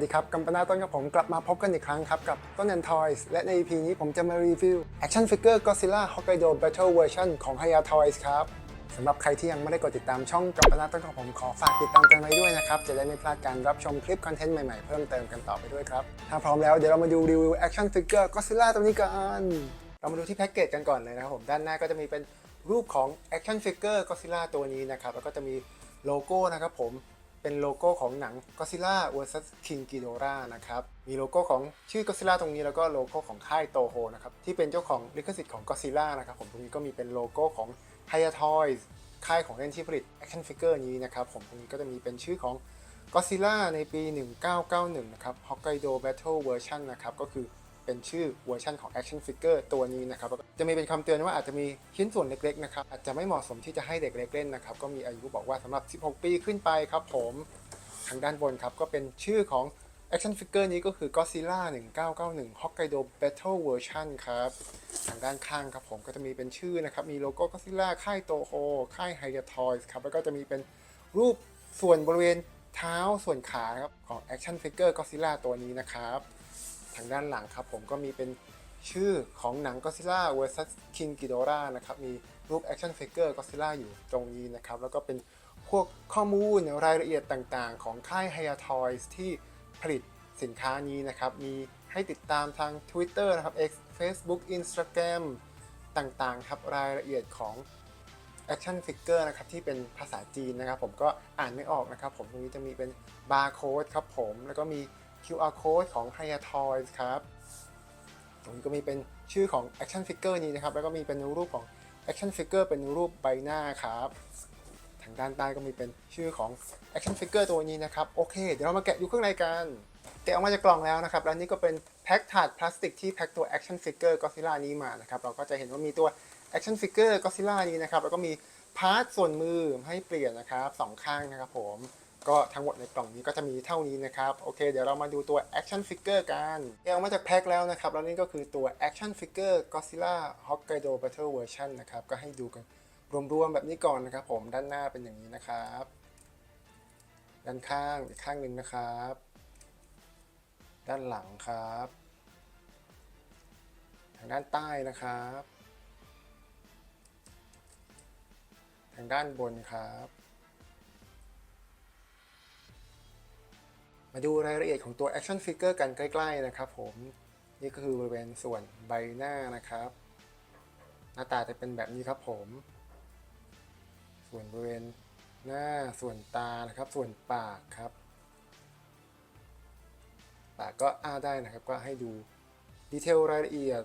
สดีครับกัมปนาต้นกับผมกลับมาพบกันอีกครั้งครับ กับต้นแอนทอยส์และใน EP นี้ผมจะมารีวิว Action Figure Godzilla Hokkaido Battle Version ของ Haya Toys ครับสำหรับใครที่ยังไม่ได้กดติดตามช่องกัมปนาต้นของผมขอฝากติดตามกันไว้ด้วยนะครับ จะได้ไม่พลาดการรับชมคลิปคอนเทนต์ใหม่ๆ เพิ่มเติมกันต่อไปด้วยครับ ถ้าพร้อมแล้วเดี๋ยวเรามาดูรีวิว Action Figure Godzilla ตัวนี้กันเรามาดูที่แพ็กเกจกันก่อนเลยนะครับผมด้านหน้าก็จะมีเป็นรูปของ Action Figure Godzilla ตัวนี้นะครับแล้วก็จะมีโลโก้นะครับผม เป็นโลโก้ของหนัง Godzilla vs King Ghidorah นะครับ มีโลโก้ของชื่อ Godzilla ตรงนี้แล้วก็โลโก้ของค่ายโตโฮนะครับ ที่เป็นเจ้าของลิขสิทธิ์ของ Godzilla นะครับผมตรงนี้ก็มีเป็นโลโก้ของ Haya Toys ค่ายของเล่นที่ผลิต Action Figure นี้นะครับผมตรงนี้ก็จะมีเป็นชื่อของ Godzilla ในปี 1991 นะครับ Hokkaido Battle Version นะครับก็คือ เป็นชื่อเวอร์ชันของ Action Figure ตัวนี้นะครับจะมีเป็นคำเตือนว่าอาจจะมีชิ้นส่วนเล็กๆนะครับอาจจะไม่เหมาะสมที่จะให้เด็กเล็กเล่นนะครับก็มีอายุบอกว่าสำหรับ 16 ปีขึ้นไปครับผมทางด้านบนครับก็เป็นชื่อของ Action Figure นี้ก็คือ Godzilla 1991 Hokkaido Battle Version ครับทางด้านข้างครับผมก็จะมีเป็นชื่อนะครับ มีโลโก้ Godzilla ค่ายโตโฮค่าย Haya Toys ครับ แล้วก็จะมีเป็นรูปส่วนบริเวณเท้าส่วนขาครับของ Action Figure Godzilla ตัวนี้นะครับ ทางด้านหลังครับผมก็มีเป็นชื่อของหนัง Godzilla vs King Ghidorah นะครับ มีรูป Action Figure Godzilla อยู่ตรงนี้นะครับ แล้วก็เป็นพวกข้อมูลรายละเอียดต่างๆ ของค่าย Haya Toys ที่ผลิตสินค้านี้นะครับ มีให้ติดตามทาง Twitter นะครับ X Facebook Instagram ต่างๆ ครับ รายละเอียดของ Action Figure นะครับ ที่เป็นภาษาจีนนะครับ ผมก็อ่านไม่ออกนะครับ ผมตรงนี้จะมีเป็นบาร์โค้ดครับผมแล้วก็มี QR code ของ Haya Toys ครับตรงนี้ก็มีเป็นชื่อของ Action Figure นี้นะครับ แล้วก็มีเป็นรูปของ Action Figure เป็นรูปใบหน้าครับ ทางด้านใต้ก็มีเป็นชื่อของ Action Figure ตัวนี้นะครับ โอเค เดี๋ยวเรามาแกะดูข้างในกัน แกะออกมาจากกล่องแล้วนะครับ แล้วนี่ก็เป็นแพ็คถาดพลาสติกที่แพ็คตัว Action Figure Godzilla นี้มานะครับ เราก็จะเห็นว่ามีตัว Action Figure Godzilla นี้นะครับ แล้วก็มีพาร์ทส่วนมือให้เปลี่ยนนะครับสองข้างนะครับผม ก็ทั้งหมดในกล่องนี้ก็จะมีเท่านี้นะครับโอเคเดี๋ยวเรามาดูตัว Action Figure กันแกะออกมาจากแพ็คแล้วนะครับแล้วนี่ก็คือตัว Action Figure Godzilla Hokkaido Battle Version นะครับก็ให้ดูกันรวมๆแบบนี้ก่อนนะครับ ผมด้านหน้าเป็นอย่างนี้นะครับ ด้านข้างอีกข้างหนึ่งนะครับ ด้านหลังครับ ทางด้านใต้นะครับ ทางด้านบนครับ มาดูรายละเอียดของตัว Action Figure กันใกล้ ๆ นะครับผม นี่ก็คือบริเวณส่วนใบหน้านะครับ หน้าตาจะเป็นแบบนี้ครับผม ส่วนบริเวณหน้าส่วนตานะครับ ส่วนปากครับ ปากก็อ้าได้นะครับ ก็ให้ดูดีเทลรายละเอียด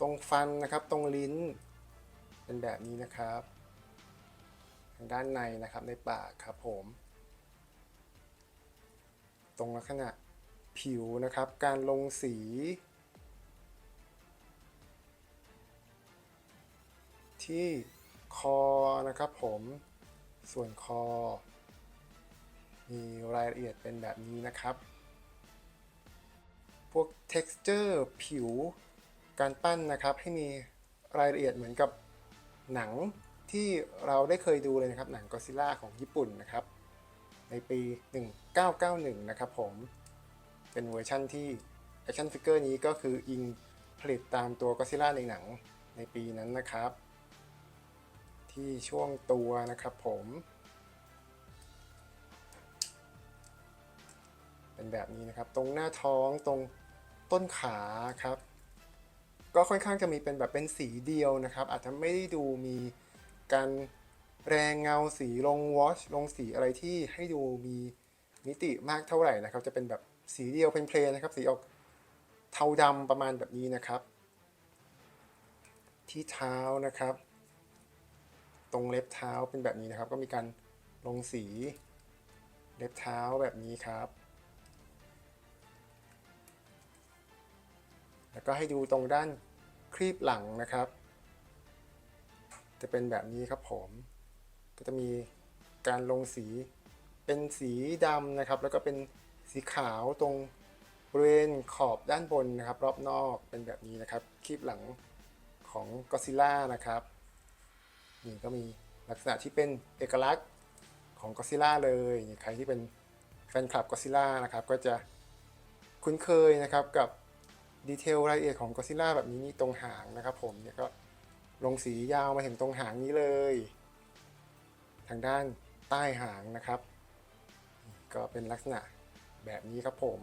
ตรงฟันนะครับ ตรงลิ้น เป็นแบบนี้นะครับ ทางด้านในนะครับในปากครับผม ตรงลักษณะผิวนะครับ การลงสี ที่คอนะครับผมส่วนคอ มีรายละเอียดเป็นแบบนี้นะครับ พวก texture ผิว การปั้นนะครับให้มีรายละเอียดเหมือนกับหนังที่เราได้เคยดูเลยนะครับ หนังก็ซิล่าของญี่ปุ่นนะครับ ในปี 991 นะครับผม เป็นเวอร์ชั่นที่ Action Figure นี้ก็คืออิงผลิตตามตัวก็ซิล่าในหนังในปีนั้นนะครับ ที่ช่วงตัวนะครับผม เป็นแบบนี้นะครับ ตรงหน้าท้องตรงต้นขาครับ ก็ค่อนข้างจะมีเป็นแบบเป็นสีเดียวนะครับ อาจจะไม่ได้ดูมีการแรงเงาสีลงวอชลงสีอะไรที่ให้ดูมี มิติมากเท่าไหร่นะครับ จะเป็นแบบสีเดียวเพลนๆนะครับ สีออกเทาดำประมาณแบบนี้นะครับ ที่เท้านะครับ ตรงเล็บเท้าเป็นแบบนี้นะครับ ก็มีการลงสีเล็บเท้าแบบนี้ครับ แล้วก็ให้ดูตรงด้านครีบหลังนะครับ จะเป็นแบบนี้ครับผม ก็จะมีการลงสี เป็นสีดำนะครับ แล้วก็เป็นสีขาวตรงบริเวณขอบด้านบนนะครับ รอบนอกเป็นแบบนี้นะครับครีบหลังของก็ซิล่านะครับนี่ก็มีลักษณะที่เป็นเอกลักษณ์ของก็ซิล่าเลยใครที่เป็นแฟนคลับก็ซิล่านะครับก็จะคุ้นเคยนะครับกับดีเทลรายละเอียดของก็ซิล่าแบบนี้นี่ตรงหางนะครับ ผมเนี่ยก็ลงสียาวมาถึงตรงหางนี้เลย ทางด้านใต้หางนะครับ ก็เป็นลักษณะแบบนี้ครับผม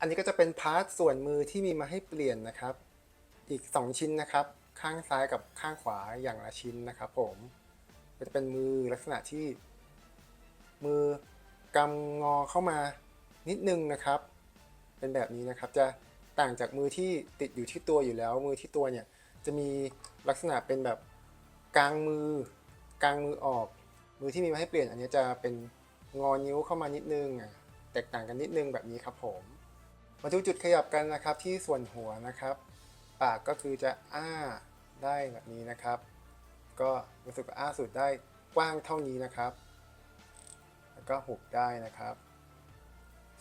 อันนี้ก็จะเป็นพาร์ทส่วนมือที่มีมาให้เปลี่ยนนะครับ อีก 2 ชิ้นนะครับ ข้างซ้ายกับข้างขวาอย่างละชิ้นนะครับผมก็จะเป็นมือลักษณะที่มือกำงอเข้ามานิดนึงนะครับ เป็นแบบนี้นะครับ จะต่างจากมือที่ติดอยู่ที่ตัวอยู่แล้ว มือที่ตัวเนี่ยจะมีลักษณะเป็นแบบกลางมือกลางมือออก มือที่มีมาให้เปลี่ยน อันนี้จะเป็นงอนิ้วเข้ามานิดนึงอะแตกต่างกันนิดนึงแบบนี้ครับผมมาดูจุดขยับกันนะครับที่ส่วนหัวนะครับ ปากก็คือจะอ้าได้แบบนี้นะครับ ก็รู้สึกอ้าสุดได้กว้างเท่านี้นะครับ แล้วก็หุบได้นะครับ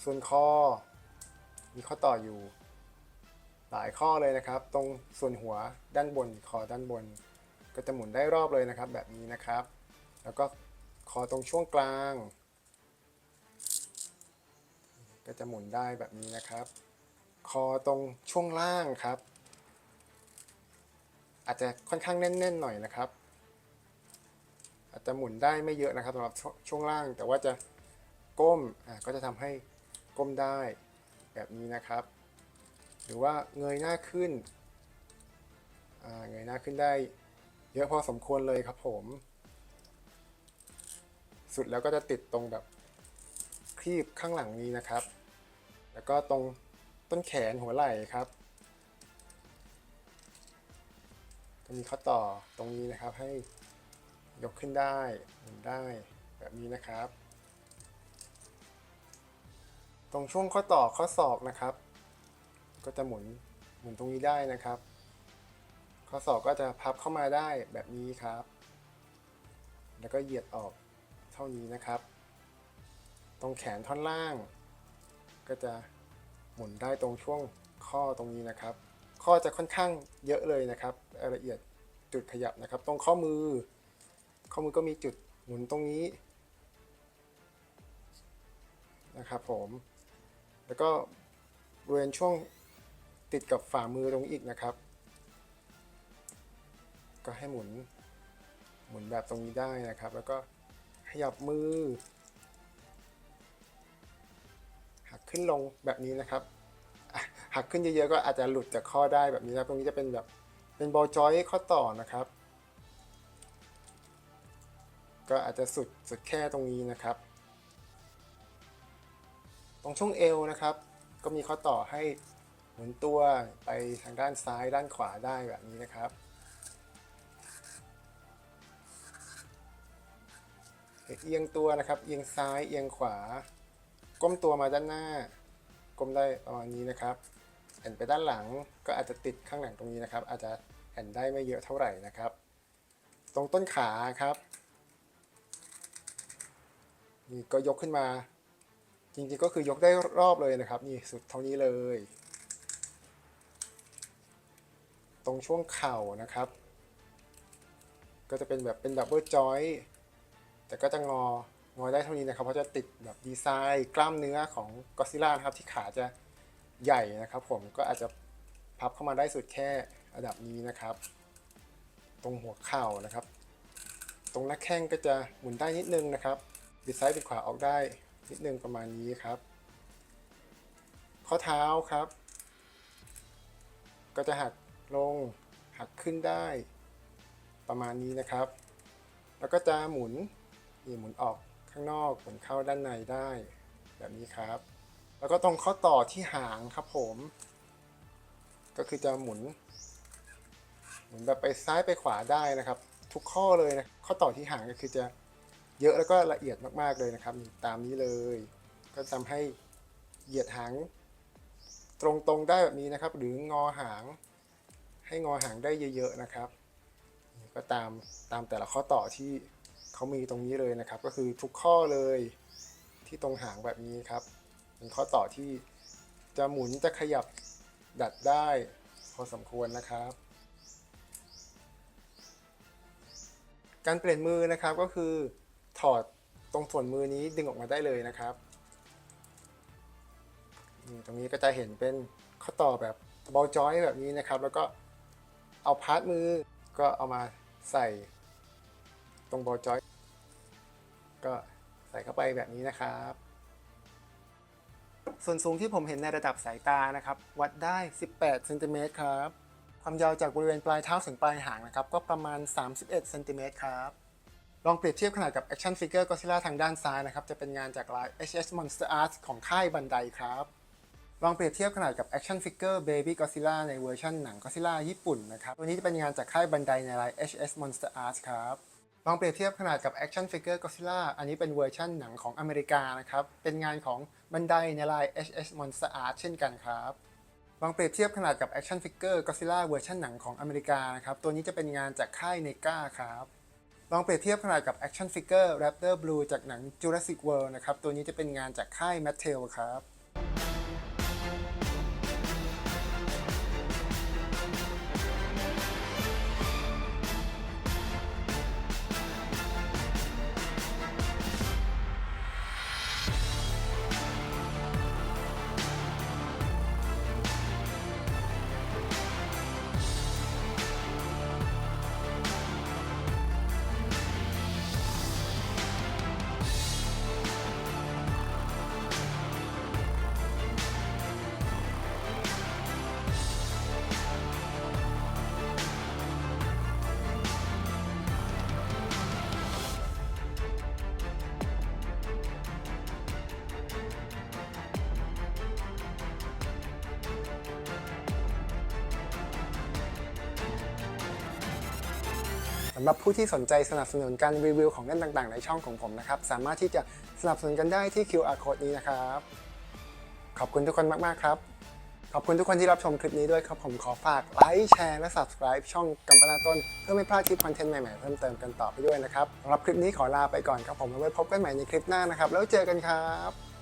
ส่วนคอ มีข้อต่ออยู่ หลายข้อเลยนะครับ ตรงส่วนหัวด้านบนคอด้านบน ก็จะหมุนได้รอบเลยนะครับ แบบนี้นะครับ แล้วก็คอตรงช่วงกลาง ก็จะหมุนได้แบบนี้นะครับ คอตรงช่วงล่างครับ อาจจะค่อนข้างแน่นๆหน่อยนะครับ อาจจะหมุนได้ไม่เยอะนะครับสำหรับช่วงล่างแต่ว่าจะก้มอะก็จะทำให้ก้มได้ แบบนี้นะครับ หรือว่าเงยหน้าขึ้นเงยหน้าขึ้นได้ เยอะพอสมควรเลยครับผม สุดแล้วก็จะติดตรงแบบครีบข้างหลังนี้นะครับ แล้วก็ตรงต้นแขนหัวไหล่ครับจะมีข้อต่อตรงนี้นะครับให้ยกขึ้นได้หมุนได้แบบนี้นะครับ ตรงช่วงข้อต่อข้อศอกนะครับ ก็จะหมุนหมุนตรงนี้ได้นะครับ ข้อศอกก็จะพับเข้ามาได้แบบนี้ครับ แล้วก็เหยียดออกเท่านี้นะครับ ตรงแขนท่อนล่าง ก็จะหมุนได้ตรงช่วงข้อตรงนี้นะครับ ข้อจะค่อนข้างเยอะเลยนะครับรายละเอียดจุดขยับนะครับ ตรงข้อมือ ข้อมือก็มีจุดหมุนตรงนี้นะครับผม แล้วก็บริเวณช่วงติดกับฝ่ามือตรงอีกนะครับ ก็ให้หมุนหมุนแบบตรงนี้ได้นะครับ แล้วก็ขยับมือ หักขึ้นลงแบบนี้นะครับ หักขึ้นเยอะๆก็อาจจะหลุดจากข้อได้แบบนี้นะตรงนี้จะเป็นแบบเป็นบอลจอยข้อต่อนะครับ ก็อาจจะสุดสุดแค่ตรงนี้นะครับ ตรงช่วงเอวนะครับ ก็มีข้อต่อให้หมุนตัวไปทางด้านซ้ายด้านขวาได้แบบนี้นะครับเอียงตัวนะครับ เอียงซ้ายเอียงขวา ก้มตัวมาด้านหน้า ก้มได้ประมาณนี้นะครับแอนไปด้านหลังก็อาจจะติดข้างหลังตรงนี้นะครับ อาจจะแอนได้ไม่เยอะเท่าไหร่นะครับ ตรงต้นขาครับนี่ก็ยกขึ้นมา จริงๆก็คือยกได้รอบเลยนะครับ นี่สุดเท่านี้เลย ตรงช่วงเข่านะครับ ก็จะเป็นแบบเป็นดับเบิลจอยแต่ก็จะงองอได้เท่านี้นะครับ เพราะจะติดแบบดีไซน์กล้ามเนื้อของก็ซิล่านะครับ ที่ขาจะใหญ่นะครับ ผมก็อาจจะพับเข้ามาได้สุดแค่ระดับนี้นะครับ ตรงหัวเข่านะครับ ตรงหน้าแข้งก็จะหมุนได้นิดนึงนะครับบิดซ้ายบิดขวาออกได้ นิดนึงประมาณนี้ครับ ข้อเท้าครับ ก็จะหักลงหักขึ้นได้ ประมาณนี้นะครับ แล้วก็จะหมุนนี่หมุนออกข้างนอกหมุนเข้าด้านในได้ แบบนี้ครับ แล้วก็ตรงข้อต่อที่หางครับผม ก็คือจะหมุน หมุนแบบไปซ้ายไปขวาได้นะครับ ทุกข้อเลยนะข้อต่อที่หางก็คือจะ เยอะแล้วก็ละเอียดมากๆเลยนะครับ ตามนี้เลย ก็ทำให้เหยียดหางตรงๆได้แบบนี้นะครับ หรืองอหาง ให้งอหางได้เยอะ ๆนะครับ ก็ตามตามแต่ละข้อต่อที่เขามีตรงนี้เลยนะครับ ก็คือทุกข้อเลยที่ตรงหางแบบนี้ครับเป็นข้อต่อที่จะหมุนจะขยับดัดได้พอสมควรนะครับ การเปลี่ยนมือนะครับก็คือ ถอดตรงส่วนมือนี้ดึงออกมาได้เลยนะครับตรงนี้ก็จะเห็นเป็นข้อต่อแบบบอลจอยแบบนี้นะครับ แล้วก็เอาพาร์ทมือก็เอามาใส่ตรงบอลจอย ก็ใส่เข้าไปแบบนี้นะครับ ส่วนสูงที่ผมเห็นในระดับสายตานะครับ วัดได้ 18เซนติเมตรครับ ความยาวจากบริเวณปลายเท้าถึงปลายหางนะครับ ก็ประมาณ 31เซนติเมตรครับ ลองเปรียบเทียบขนาดกับ Action Figure Godzilla ทางด้านซ้ายนะครับ จะเป็นงานจากลาย HS Monster Art ของค่ายบันไดครับ ลองเปรียบเทียบขนาดกับ Action Figure Baby Godzilla ในเวอร์ชันหนัง Godzilla ญี่ปุ่นนะครับ ตัวนี้จะเป็นงานจากค่ายบันไดในลาย HS Monster Art ครับ ลองเปรียบเทียบขนาดกับ Action Figure Godzilla อันนี้เป็นเวอร์ชันหนังของอเมริกานะครับ เป็นงานของบันไดในลาย HS Monster Art เช่นกันครับลองเปรียบเทียบขนาดกับ Action Figure Godzilla เวอร์ชันหนังของอเมริกานะครับ ตัวนี้จะเป็นงานจากค่ายเนกาครับ ลองเปรียบเทียบขนาดกับ Action Figure Raptor Blue จากหนัง Jurassic World นะครับ ตัวนี้จะเป็นงานจากค่าย Mattel ครับ หรับผู้ที่สนใจสนับสนุนการรีวิวของเล่นต่างๆ ในช่องของผมนะครับ สามารถที่จะสนับสนุนกันได้ที่ QR code นี้นะครับ ขอบคุณทุกคนมาก ๆ ครับ ขอบคุณทุกคนที่รับชมคลิปนี้ด้วยครับ ผมขอฝากไลค์แชร์และ Subscribe ช่องกัมปนาต้น เพื่อไม่พลาดคลิปคอนเทนต์ใหม่ ๆ เพิ่มเติมกันต่อไปด้วยนะครับสำหรับคลิปนี้ขอลาไปก่อนครับผมแล้วไว้พบกันใหม่ในคลิปหน้านะครับแล้วเจอกันครับ